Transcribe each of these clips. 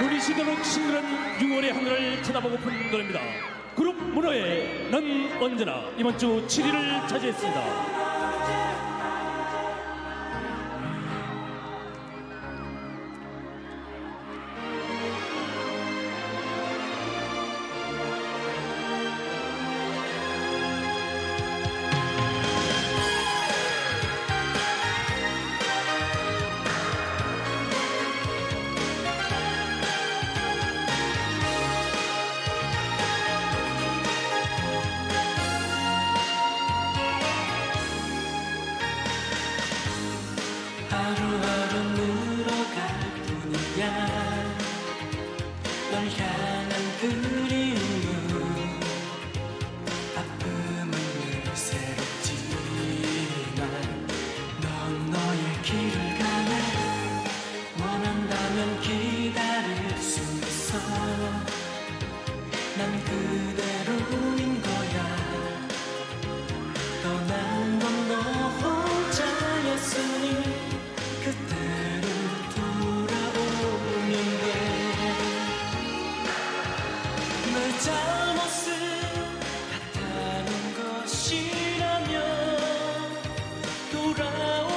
눈이 시도록 친근한 6월의 하늘을 쳐다보고픈 노래입니다. 그룹 문어의 넌 언제나 이번 주 7위를 차지했습니다. around.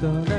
The.